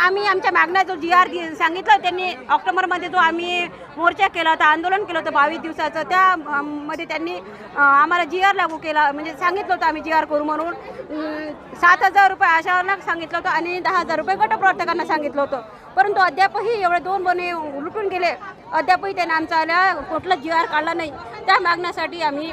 आम्ही आमच्या मागण्या जो जी आर सांगितलं त्यांनी ऑक्टोबरमध्ये जो आम्ही मोर्चा केला होता आंदोलन केलं होतं बावीस दिवसाचं त्यामध्ये त्यांनी आम्हाला जी आर लागू केला म्हणजे सांगितलं होतं आम्ही जी आर करू म्हणून. सात हजार रुपये आशावांना सांगितलं होतं आणि दहा हजार रुपये गटप्रवर्तकांना सांगितलं होतं. परंतु अद्यापही एवढे दोन बने लुटून गेले. अद्यापही त्यांनी आमचा आल्या कुठला जी आर काढला नाही. त्या मागण्यासाठी आम्ही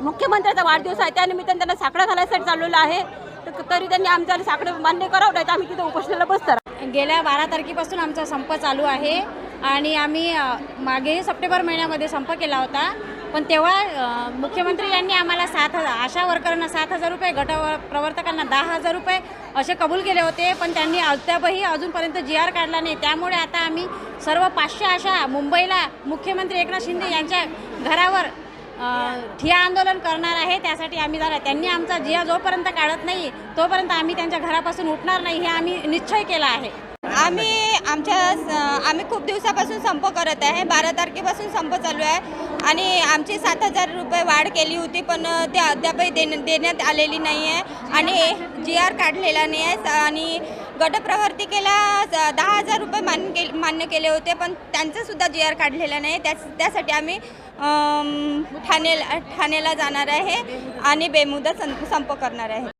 मुख्यमंत्र्याचा वाढदिवस आहे. त्यानिमित्ताने त्यांना साकडा घालायसाठी चाललेलं आहे. तर तरी त्यांनी आमच्या साकडे मान्य करावं नाही तर आम्ही तिथे उपोषणाला बसणार. गेल्या बारा तारखेपासून आमचा संप चालू आहे आणि आम्ही मागे मागेही सप्टेंबर महिन्यामध्ये संप केला होता. पण तेव्हा मुख्यमंत्री यांनी आम्हाला सात हजार आशा वर्करांना सात हजार रुपये गट प्रवर्तकांना दहा हजार रुपये असे कबूल केले होते. पण त्यांनी अद्यापही अजूनपर्यंत जी आर काढला नाही. त्यामुळे आता आम्ही सर्व पाचशे आशा मुंबईला मुख्यमंत्री एकनाथ शिंदे यांच्या घरावर अ, ठिय्या आंदोलन करणार आहे त्यासाठी आम्ही जरा त्यांनी आमचा जिया जोपर्यंत काढत नाही तोपर्यंत आम्ही त्यांच्या घरापासून उठणार नाही हे आम्ही निश्चय केला आहे. आम्ही आमच्या आम्ही खूप दिवसापासून संप करत आहे बारा तारखेपासून संप चालू आहे. आणि आमची सात हजार रुपये वाढ केली होती पण ते अद्यापही देण देण्यात आलेली नाही आहे आणि जी आर काढलेला नाही आहे आणि गटप्रवर्तिकेला दहा हजार रुपये मान्य के मान्य केले होते पण त्यांचंसुद्धा जी आर काढलेला नाही. त्याच त्यासाठी आम्ही ठाणे ठाण्याला जाणार आहे आणि बेमुदत सं संप करणार आहे.